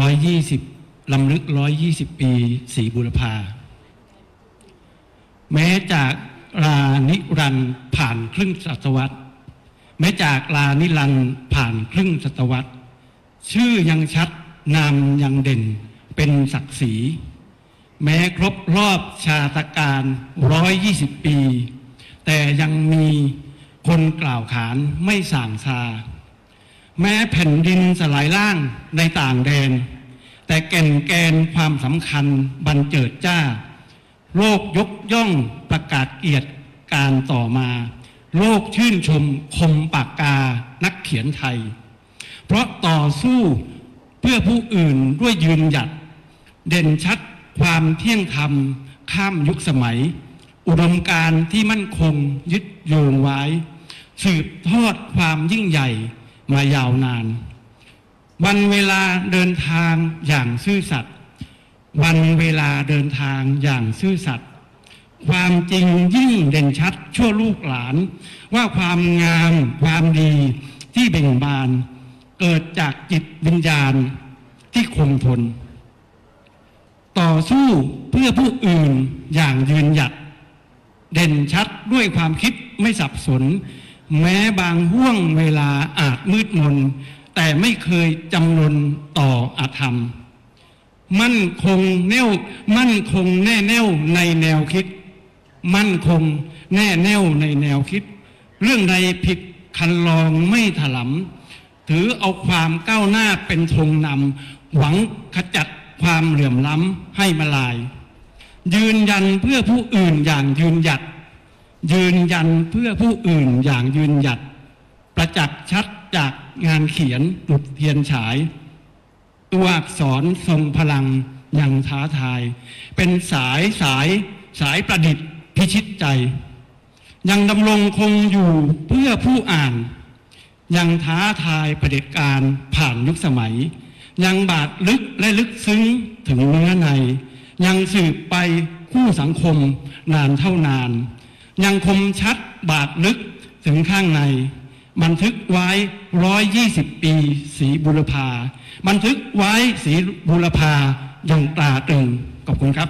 ร้อยยี่สิบลำลึกร้อยยี่สิบปีสีบุรพา แม้จากลานิรันผ่านครึ่งศตวรรษ แม้จากลานิรันผ่านครึ่งศตวรรษ ชื่อยังชัดนามยังเด่นเป็นศักดิ์ศรี แม้ครบรอบชาตการร้อยยี่สิบปี แต่ยังมีคนกล่าวขานไม่ส่างซา แม้แผ่นดินสลายล่างในต่างแดน แต่แก่นแกนความสำคัญบันเจิดจ้า โลกยกย่องประกาศเกียรติการต่อมา โลกชื่นชมคมปากกานักเขียนไทย เพราะต่อสู้เพื่อผู้อื่นด้วยยืนหยัด เด่นชัดความเที่ยงธรรม ข้ามยุคสมัย อุดมการที่มั่นคงยึดโยงไว้ สืบทอดความยิ่งใหญ่ มายาวนาน วันเวลาเดินทางอย่างซื่อสัตย์วันเวลาเดินทางอย่างซื่อสัตย์ความจริงยิ่งเด่นชัดชั่วลูกหลาน ว่าความงามความดีที่เบ่งบาน เกิดจากจิตวิญญาณที่คงทน ต่อสู้เพื่อผู้อื่นอย่างยืนหยัด เด่นชัดด้วยความคิดไม่สับสน แม้บางห่วงเวลาอาจมืดมน แต่ไม่เคยจำนนต่ออาธรรม มั่นคงแน่วมั่นคงแน่แน่วในแนวคิด มั่นคงแน่แน่วในแนวคิด เรื่องใดผิดคันลองไม่ถลำถือเอาความก้าวหน้าเป็นธงนำหวังขจัดความเหลื่อมล้ำให้มาลาย ยืนยันเพื่อผู้อื่นอย่างยืนหยัด ยืนยันเพื่อผู้อื่นอย่างยืนหยัด ประจักษ์ชัดจากงานเขียนดุดเทียนฉาย ตัวอักษรทรงพลังอย่างท้าทาย เป็นสายสายสายประดิษฐ์พิชิตใจ ยังดำรงคงอยู่เพื่อผู้อ่าน ยังท้าทายประเผด็จการผ่านยุคสมัย ยังบาดลึกและลึกซึ้งถึงเนื้อใน ยังสืบไปคู่สังคมนานเท่านาน ยังคมชัดบาดลึกถึงข้างใน บันทึกไว้ร้อยยี่สิบปีสีบุรพา บันทึกไว้สีบุรพาอย่างตราตรึงขอบคุณครับ